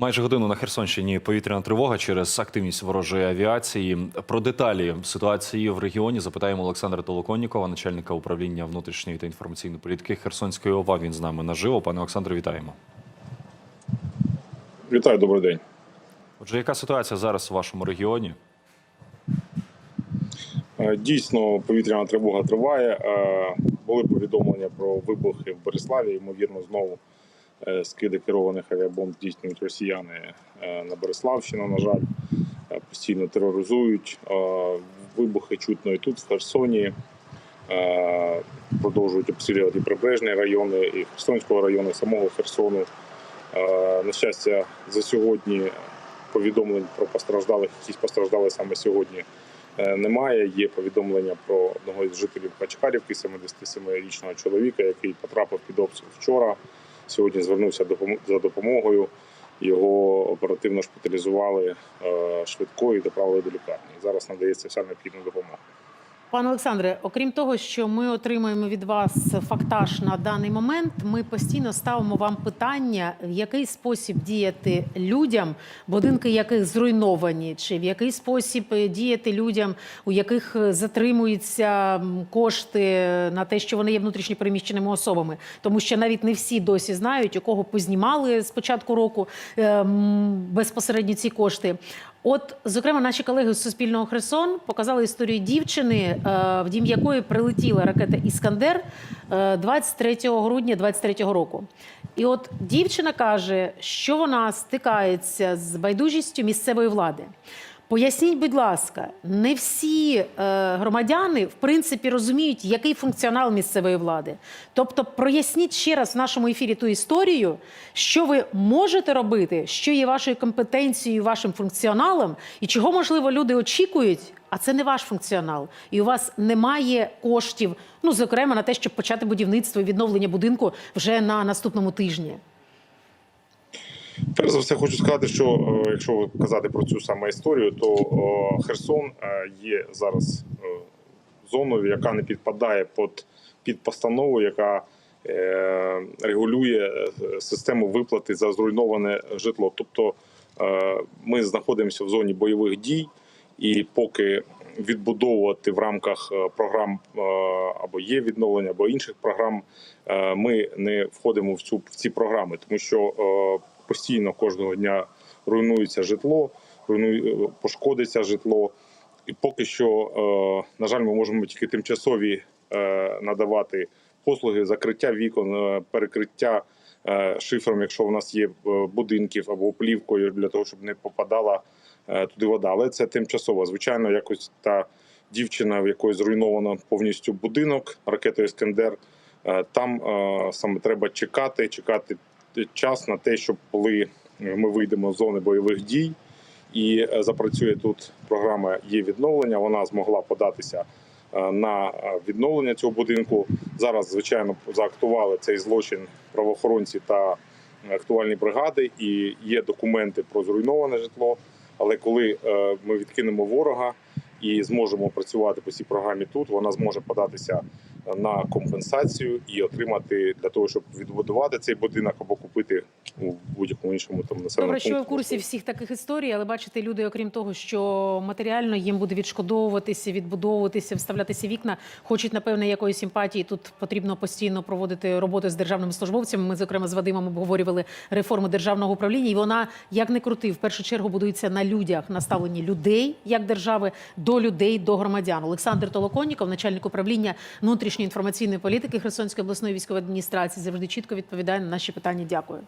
Майже годину на Херсонщині повітряна тривога через активність ворожої авіації. Про деталі ситуації в регіоні запитаємо Олександра Толоконнікова, начальника управління внутрішньої та інформаційної політики Херсонської ОВА. Він з нами наживо. Пане Олександре, вітаємо. Вітаю, добрий день. Отже, яка ситуація зараз у вашому регіоні? Е, Дійсно, повітряна тривога триває. Е, Були повідомлення про вибухи в Бориславі. Ймовірно, знову скиди керованих авіабомб здійснюють росіяни е, на Бориславщину. На жаль, Е, постійно тероризують. Е, Вибухи чутно і тут, в Херсоні. Е, Продовжують обстрілювати прибережні райони, і Херсонського району, і самого Херсону. Е, На щастя, за сьогодні повідомлень про постраждалих, якісь постраждали саме сьогодні. е, Немає. Є повідомлення про одного із жителів Качкарівки, 77-річного чоловіка, який потрапив під обстріл вчора. Сьогодні звернувся за допомогою. Його оперативно шпиталізували швидко і доправили до лікарні. Зараз надається вся необхідна допомога. Пане Олександре, окрім того, що ми отримуємо від вас фактаж на даний момент, ми постійно ставимо вам питання, в який спосіб діяти людям, будинки яких зруйновані, чи в який спосіб е, діяти людям, у яких е, затримуються кошти на те, що вони є внутрішньо переміщеними особами, тому що навіть не всі досі знають, у кого познімали з початку року е, безпосередньо ці кошти. От, зокрема, наші колеги з Суспільного Херсон показали історію дівчини, е, в дім якої прилетіла ракета Іскандер е, 23 грудня 23 року. І от дівчина каже, що вона стикається з байдужістю місцевої влади. Поясніть, будь ласка, не всі е, громадяни в принципі розуміють, який функціонал місцевої влади. Тобто, проясніть ще раз в нашому ефірі ту історію, що ви можете робити, що є вашою компетенцією, вашим функціоналом, і чого можливо люди очікують. А це не ваш функціонал, і у вас немає коштів, ну зокрема на те, щоб почати будівництво і відновлення будинку вже на наступному тижні. Перш за все, хочу сказати, що е, якщо казати про цю саме історію, то е, Херсон е, є зараз зоною, яка не підпадає під, під постанову, яка регулює систему виплати за зруйноване житло. Тобто ми знаходимося в зоні бойових дій, і поки відбудовувати в рамках програм або є відновлення, або інших програм, ми не входимо в цю в ці програми, тому що постійно кожного дня руйнується житло, руйнує пошкодиться житло. І поки що, е, на жаль, ми можемо тільки тимчасові е, надавати послуги закриття вікон, е, перекриття е, шифром, якщо в нас є е, будинків або плівкою для того, щоб не попадала е, туди вода. Але це тимчасово. Звичайно, якось та дівчина, в якої зруйновано повністю будинок ракетою Іскандер. е, Там е, саме треба чекати, чекати час на те, щоб коли ми вийдемо з зони бойових дій і е, запрацює тут програма є відновлення. Вона змогла податися е, на е, відновлення цього будинку. Зараз, звичайно, заактували цей злочин правоохоронці та актуальні бригади, і є документи про зруйноване житло. Але коли е, ми відкинемо ворога і зможемо працювати по цій програмі тут, вона зможе податися на компенсацію і отримати для того, щоб відбудувати цей будинок або купити у будь-якому іншому там населеному Добре, що ви в курсі всіх таких історій, але бачите, люди, окрім того, що матеріально їм буде відшкодовуватися, відбудовуватися, вставлятися вікна, хочуть напевне якоїсь симпатії. Тут потрібно постійно проводити роботу з державними службовцями. Ми, зокрема, з Вадимом обговорювали реформу державного управління, і вона як не крути, в першу чергу будується на людях, на ставленні людей як держави до людей, до громадян. Олександр Толоконніков, начальник управління внутрішньої інформаційної політики Херсонської обласної військової адміністрації, завжди чітко відповідає на наші питання. Дякую.